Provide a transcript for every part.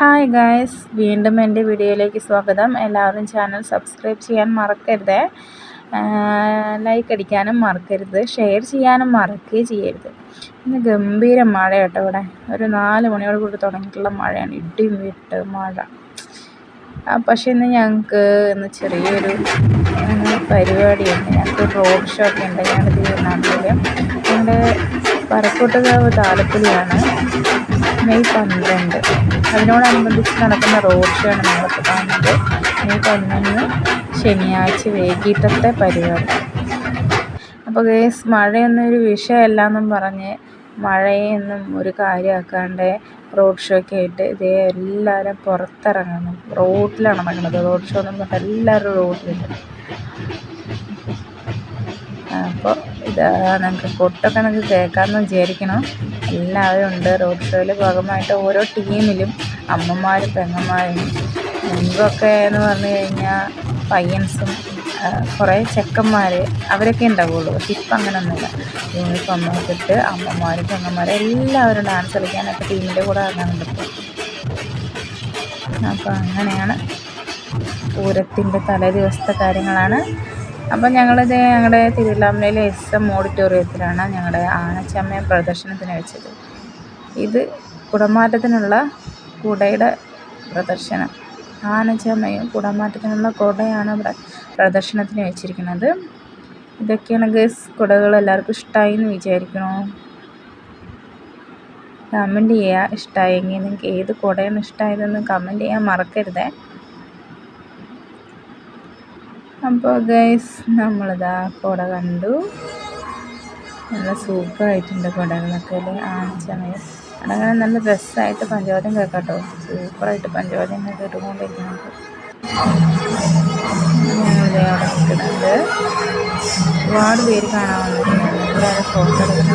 Hi guys വീണ്ടും എന്റെ വീഡിയോയിലേക്ക് സ്വാഗതം. എല്ലാവരും ചാനൽ സബ്സ്ക്രൈബ് ചെയ്യാൻ മറക്കരുത്. ലൈക്ക് അടിക്കാനും മറക്കരുത്. ഷെയർ ചെയ്യാനും മറക്കുകയും ചെയ്യരുത്. ഇന്ന് ഗംഭീര മഴ കേട്ടോ ഇവിടെ. ഒരു നാല് മണിയോട് കൂടി തുടങ്ങിയിട്ടുള്ള മഴയാണ്. ഇടിയും വിട്ട് മഴ പക്ഷേ ഇന്ന് ഞങ്ങൾക്ക് ഇന്ന് ചെറിയൊരു പരിപാടിയുണ്ട്. ഞങ്ങൾക്ക് റോഡ് ഷോ ഒക്കെ ഉണ്ട്. ഞങ്ങളുടെ തിരുവനന്തപുരം ഞങ്ങളുടെ പരക്കോട്ടുകാവ് താലപ്പൊലിയാണ്. മെയ് പന്ത്രണ്ട്. അതിനോടനുബന്ധിച്ച് നടക്കുന്ന റോഡ് ഷോ ആണ് നമ്മളിപ്പോൾ കാണുന്നത്. മെയ് പതിനൊന്ന് ശനിയാഴ്ച വൈകിട്ടത്തെ പരിപാടി. അപ്പോൾ ഗേസ് മഴയൊന്നും ഒരു വിഷയമല്ല എന്നും പറഞ്ഞ് മഴയൊന്നും ഒരു കാര്യമാക്കാണ്ട് റോഡ് ഷോ ഒക്കെ ആയിട്ട് ഇതേ എല്ലാവരും പുറത്തിറങ്ങണം റോഡിലാണ് നടക്കുന്നത്. റോഡ് ഷോ എന്ന് പറഞ്ഞാൽ എല്ലാവരും റോഡിലുണ്ട് അപ്പോൾ ഇതാ നമുക്ക് കൊട്ടൊക്കെ നമുക്ക് കേൾക്കാമെന്ന് വിചാരിക്കണം. എല്ലാവരും ഉണ്ട്. റോഡ് ഷോയിൽ ഭാഗമായിട്ട് ഓരോ ടീമിലും അമ്മമാരും പെങ്ങന്മാരും മുൻപൊക്കെ എന്ന് പറഞ്ഞു കഴിഞ്ഞാൽ പയ്യൻസും കുറേ ചെക്കന്മാർ അവരൊക്കെ ഉണ്ടാവുള്ളൂ. പക്ഷെ ഇപ്പം അങ്ങനെയൊന്നുമില്ല യൂണിഫോം ഇട്ടിട്ട് അമ്മമാരും പെങ്ങന്മാരും എല്ലാവരും ഡാൻസ് കളിക്കാനൊക്കെ ടീമിന്റെ കൂടെ ഇറങ്ങാറുണ്ട് അപ്പോൾ അങ്ങനെയാണ് പൂരത്തിന്റെ തലേ ദിവസത്തെ കാര്യങ്ങളാണ്. അപ്പം ഞങ്ങളിത് ഞങ്ങളുടെ തിരുവല്ലാമലയിലെ എസ് എം ഓഡിറ്റോറിയത്തിലാണ് ഞങ്ങളുടെ ആനച്ചമ്മയെ പ്രദർശനത്തിന് വെച്ചത്. ഇത് കുടമാറ്റത്തിനുള്ള കുടയുടെ പ്രദർശനം. ആനച്ചമ്മയും കുടമാറ്റത്തിനുള്ള കുടയാണ് പ്രദർശനത്തിന് വെച്ചിരിക്കുന്നത്. ഇതൊക്കെയാണ് ഗസ് കുടകൾ എല്ലാവർക്കും ഇഷ്ടമായി എന്ന് വിചാരിക്കണോ? കമന്റ് ചെയ്യുക ഇഷ്ടമായെങ്കിൽ നിങ്ങൾക്ക് ഏത് കുടയാണ് ഇഷ്ടമായതെന്ന് കമന്റ് ചെയ്യാൻ മറക്കരുതേ. അപ്പോൾ ഗൈസ് നമ്മളിതാ കുട കണ്ടു. നല്ല സൂപ്പറായിട്ടുണ്ട് കുടകളൊക്കെ അല്ലേ? ആ സമയം അതങ്ങനെ നല്ല രസമായിട്ട് പഞ്ചവാദ്യം കേൾക്കാട്ടോ. കേട്ടോ സൂപ്പറായിട്ട് പഞ്ചവാദ്യം കേട്ടുകൊണ്ടിരിക്കുന്നുണ്ട് ഞങ്ങളിതേ ഒരുപാട് പേര് കാണാൻ വന്നിട്ടുണ്ട്. ഫോട്ടോ എടുക്കുന്ന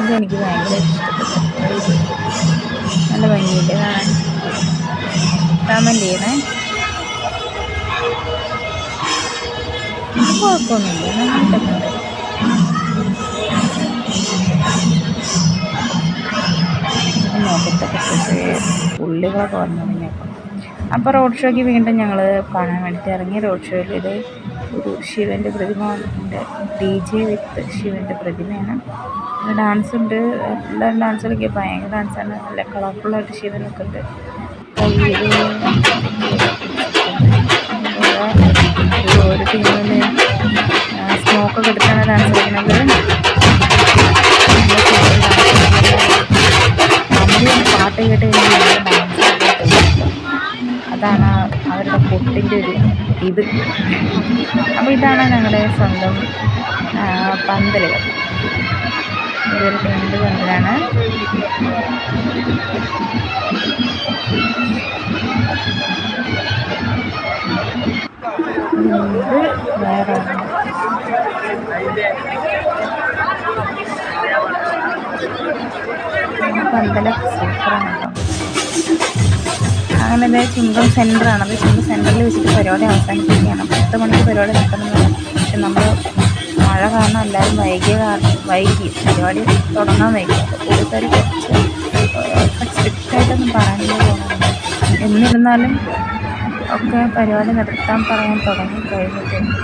ഇതെനിക്ക് ഭയങ്കര ഇഷ്ടപ്പെട്ടു. കമന്റ് ചെയ്യണേ കുഴപ്പമൊന്നുമില്ല. പുള്ളികളൊക്കെ വന്നു കഴിഞ്ഞപ്പോൾ അപ്പോൾ റോഡ് ഷോയ്ക്ക് വീണ്ടും ഞങ്ങൾ കാണാൻ വേണ്ടി ഇറങ്ങി. റോഡ് ഷോയിൽ ഒരു ശിവന്റെ പ്രതിമ ഉണ്ട്. ഡി ജെ വിത്ത് ശിവന്റെ പ്രതിമയാണ്. ഡാൻസ് ഉണ്ട്. എല്ലാ ഡാൻസ് കളിക്കുക ഭയങ്കര ഡാൻസാണ് നല്ല കളർഫുള്ളായിട്ട് ശിവനൊക്കെ ഉണ്ട് ഒരു ടീമിൽ സ്മോക്കൊക്കെ എടുത്താണ് ഡാൻസ് കളിക്കുന്നത് പാട്ട് കേട്ട് അതാണ് അവരുടെ പൊട്ടിന്റെ ഒരു ഇത് അപ്പോൾ ഇതാണ് ഞങ്ങളുടെ സ്വന്തം പന്തലുകൾ ഇതൊരു പന്തല സൂപ്പറാണ് അങ്ങനെ ഇത് ചുങ്കം സെന്ററാണ് അത് ചുങ്കം സെന്ററിൽ വെച്ചിട്ട് പരിപാടി അവസാനിപ്പിക്കുകയാണ്. പത്ത് മണിക്ക് പരിപാടി നടത്തണമെന്നില്ല പക്ഷെ നമ്മൾ മഴ കാരണം എല്ലാവരും വൈകിയ കാരണം വൈകി. പരിപാടി തുടങ്ങാൻ വൈകി. കൂടുതൽ കുറച്ച് സ്ട്രിക്റ്റായിട്ടൊന്നും പറയാനില്ല തോന്നുന്നു എന്നിരുന്നാലും ഒക്കെ പരിപാടി നടത്താൻ പറയാൻ തുടങ്ങി കഴിഞ്ഞിട്ടുണ്ട്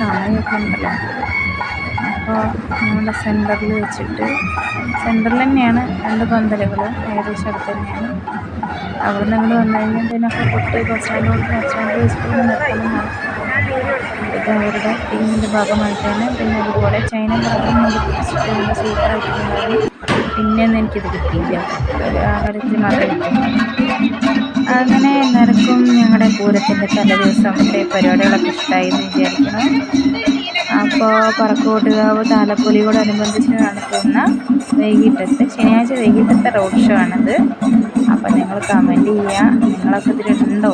സമയമൊക്കെ ഉണ്ടല്ലോ. അപ്പോൾ നമ്മുടെ സെന്ററിൽ വെച്ചിട്ട് സെന്ററിൽ തന്നെയാണ് രണ്ട് പന്തലുകൾ ഏകദേശം അടുത്ത് തന്നെയാണ്. അവിടെ നിന്ന് വന്നു കഴിഞ്ഞാൽ പിന്നെ പൊട്ട് ബസ് കൊണ്ട് ബസ് സ്കൂളിൽ വെച്ചിട്ട് നിർത്തണം അവരുടെ ടീമിന്റെ ഭാഗമായിട്ടാണ് പിന്നെ അതുപോലെ ചൈന ഭാഗം സൂപ്പറായിട്ടുണ്ടായിരുന്നു പിന്നെയൊന്നും എനിക്കിത് കിട്ടിയില്ല. ആഹാരത്തിൽ മാത്രം അങ്ങനെ എല്ലാവർക്കും ഞങ്ങളുടെ പൂരത്തിന്റെ തലേ ദിവസത്തെ പരിപാടികളൊക്കെ ഇഷ്ടമായി എന്ന് വിചാരിക്കണം അപ്പോൾ പറക്കോട്ടുകാവ് താലപ്പൊലിയോടനുബന്ധിച്ച് നടത്തുന്ന വൈകിട്ടത്തെ ശനിയാഴ്ച വൈകിട്ടത്തെ റോഡ് ഷോ ആണത്. അപ്പോൾ നിങ്ങൾ കമന്റ് ചെയ്യുക നിങ്ങളൊക്കെ ഇതിലുണ്ടോ?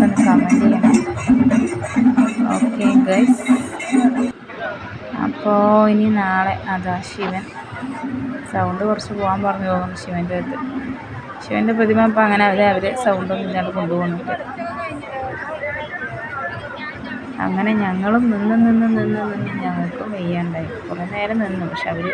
അതിലുണ്ടെങ്കിൽ ഒന്ന് കമന്റ് ചെയ്യണം ഓക്കെ ഗൈസ് അപ്പോൾ ഇനി നാളെ അതാ ശിവൻ. സൗണ്ട് കുറച്ച് പോകാൻ പറഞ്ഞു പോകുന്നു ശിവന്റെ അടുത്ത്. ശിവന്റെ പ്രതിമ അപ്പോൾ അങ്ങനെ അവരെ അവർ സൗണ്ടൊന്നും ഇല്ലാണ്ട് കൊണ്ടുപോകുന്നുണ്ട്. അങ്ങനെ ഞങ്ങളും നിന്ന് നിന്ന് നിന്ന് നിന്ന് ഞങ്ങൾക്കും വെയ്യാണ്ടായി. കുറേ നേരം നിന്നു പക്ഷെ അവർ